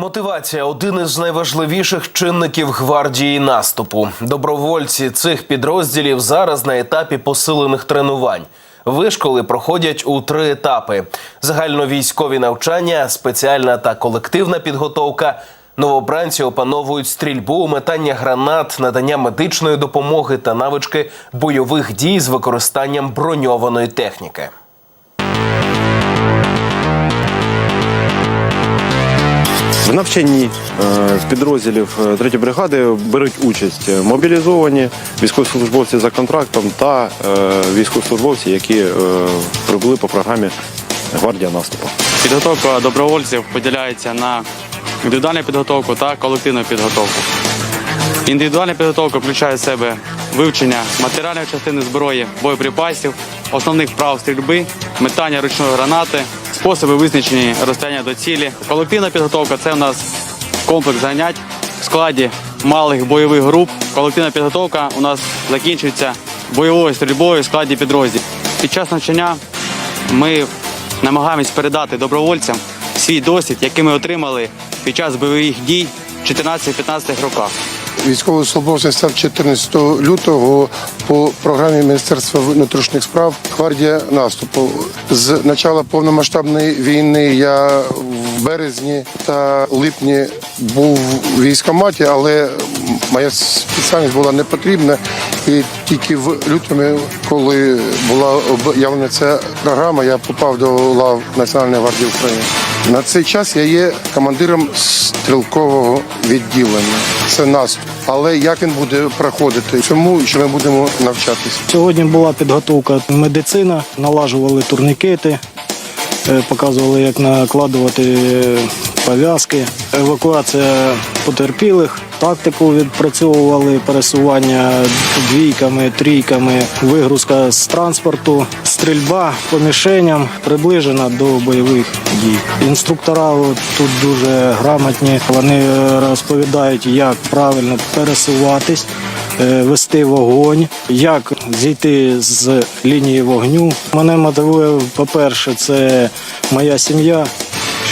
Мотивація один із найважливіших чинників гвардії наступу. Добровольці цих підрозділів зараз на етапі посилених тренувань. Вишколи проходять у три етапи: загальновійськові навчання, спеціальна та колективна підготовка. Новобранці опановують стрільбу, метання гранат, надання медичної допомоги та навички бойових дій з використанням броньованої техніки. В навчанні е, підрозділів 3 бригади беруть участь мобілізовані військовослужбовці за контрактом та е, військовослужбовці, які е, прибули по програмі Гвардія наступу. Підготовка добровольців поділяється на індивідуальну підготовку та колективну підготовку. Індивідуальна підготовка включає в себе вивчення матеріальної частини зброї, боєприпасів, основних прав стрільби, метання ручної гранати, способи визначення розстояння до цілі. Колективна підготовка це у нас комплекс занять в складі малих бойових груп. Колективна підготовка у нас закінчується бойовою стрільбою в складі підрозділів. Під час навчання ми намагаємось передати добровольцям свій досвід, який ми отримали під час бойових дій в 14-15 роках. Військовослужбовцем став 14 лютого по програмі Міністерства внутрішніх справ гвардія наступу. З початку повномасштабної війни я в березні та липні був в військкоматі, але моя спеціальність була не потрібна. І тільки в лютому, коли була об'явлена ця програма, я попав до лав Національної гвардії України. На цей час я є командиром стрілкового відділення. Це наступ. Але як він буде проходити? Чому що ми будемо навчатися? Сьогодні була підготовка медицина, налажували турнікети, показували, як накладувати е, пов'язки, евакуація потерпілих, тактику відпрацьовували пересування двійками, трійками, вигрузка з транспорту, стрільба по мішеням приближена до бойових дій. Інструктора тут дуже грамотні. Вони е, розповідають, як правильно пересуватись е, вести вогонь, як зійти з лінії вогню. Мене мотивує, по-перше, це моя сім'я,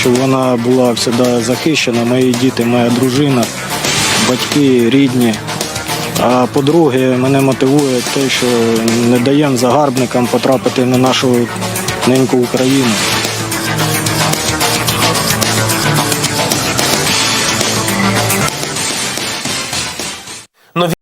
щоб вона була завжди захищена, мої діти, моя дружина, батьки, рідні. А по-друге, мене мотивує те, що не даємо загарбникам потрапити на нашу неньку Україну.